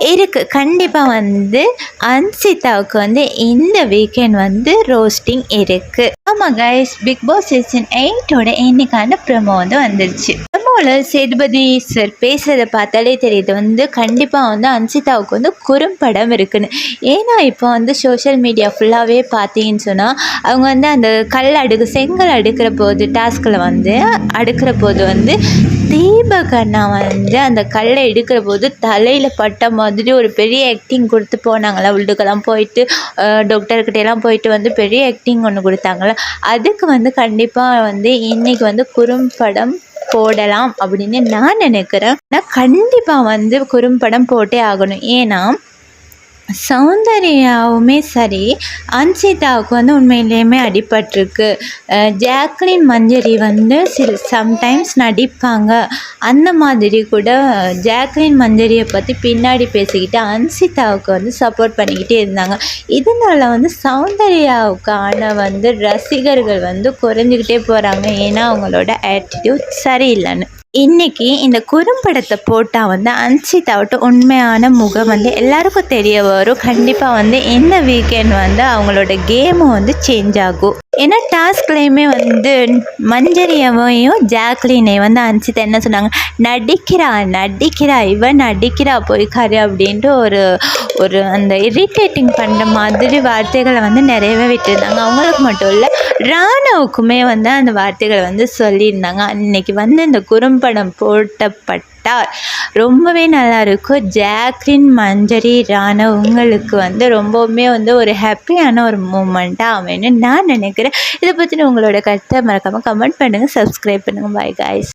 இருக்குது கண்டிப்பாக வந்து அன்சிதாவுக்கு வந்து இந்த வீக்கெண்ட் வந்து ரோஸ்டிங் இருக்குது ஆமாம் கைஸ் பிக் பாஸ் சீசன் எயிட்டோட இன்னைக்கான ப்ரமோ வந்து வந்துருச்சு. ப்ரமோவில் சேதுபதி சார் பேசுகிறத பார்த்தாலே தெரியுது. வந்து கண்டிப்பாக வந்து அன்சிதாவுக்கு வந்து குறும்படம் இருக்குன்னு. ஏன்னா இப்போ வந்து சோஷியல் மீடியா ஃபுல்லாகவே பார்த்தீங்கன்னு சொன்னால் அவங்க வந்து அந்த கல் அடுக்கு செங்கல் அடுக்கிற போது டாஸ்கில் வந்து அடுக்கிற போது வந்து தீபகண்ணா வந்து அந்த கல்லை எடுக்கிற போது தலையில் பட்ட மாதிரி ஒரு பெரிய ஆக்டிங் கொடுத்து போனாங்களா? உள்ளுக்கெல்லாம் போயிட்டு டாக்டர்கிட்டலாம் போயிட்டு வந்து பெரிய ஆக்டிங் ஒன்று கொடுத்தாங்களா? அதுக்கு வந்து கண்டிப்பாக வந்து இன்றைக்கி வந்து குறும்படம் போடலாம் அப்படின்னு நான் நினைக்கிறேன். நான் கண்டிப்பாக வந்து குறும்படம் போட்டே ஆகணும். ஏன்னா சௌந்தர்யாவுமே சரி அன்சிதாவுக்கு வந்து உண்மையிலேயுமே அடிபட்டிருக்கு. ஜாக்லின் மஞ்சரி வந்து சில சம்டைம்ஸ் நடிப்பாங்க. அந்த மாதிரி கூட ஜாக்லின் மஞ்சரியை பற்றி பின்னாடி பேசிக்கிட்டு அன்சிதாவுக்கு வந்து சப்போர்ட் பண்ணிக்கிட்டே இருந்தாங்க. இதனால் வந்து சௌந்தர்யாவுக்கான வந்து ரசிகர்கள் வந்து குறைஞ்சிக்கிட்டே போகிறாங்க ஏன்னா அவங்களோட ஆட்டிடியூட் சரியில்லைன்னு. இன்றைக்கி இந்த குறும்படத்தை போட்டால் வந்து அன்சிதாவோட உண்மையான முகம் வந்து எல்லாருக்கும் தெரிய வரும். கண்டிப்பாக வந்து இந்த வீக்கெண்ட் வந்து அவங்களோட கேமும் வந்து சேஞ்ச் ஆகும். ஏன்னா டாஸ்க்லேயுமே வந்து மஞ்சரியவையும் ஜாக்லினையும் வந்து அன்சிதா என்ன சொன்னாங்க? நடிக்கிறா நடிக்கிறா இவன் நடிக்கிறா போய்க்காரு அப்படின்ட்டு ஒரு ஒரு அந்த இரிட்டேட்டிங் பண்ணுற மாதிரி வார்த்தைகளை வந்து நிறையவே விட்டுருந்தாங்க. அவங்களுக்கு மட்டும் இல்லை ராணுவுக்குமே வந்து அந்த வார்த்தைகளை வந்து சொல்லியிருந்தாங்க. அன்னைக்கு வந்து இந்த குறும்படம் போட்டப்பட்டால் ரொம்பவே நல்லா இருக்கும் ஜாக்லின் மஞ்சரி ராணவ் உங்களுக்கு வந்து ரொம்பவுமே வந்து ஒரு ஹாப்பியான ஒரு மூமெண்ட்டாக அமையணும்னு நான் நினைக்கிறேன். இதை பற்றின உங்களோட கருத்தை மறக்காமல் கமெண்ட் பண்ணுங்கள் சப்ஸ்கிரைப் பண்ணுங்கள் பாய் காய்ஸ்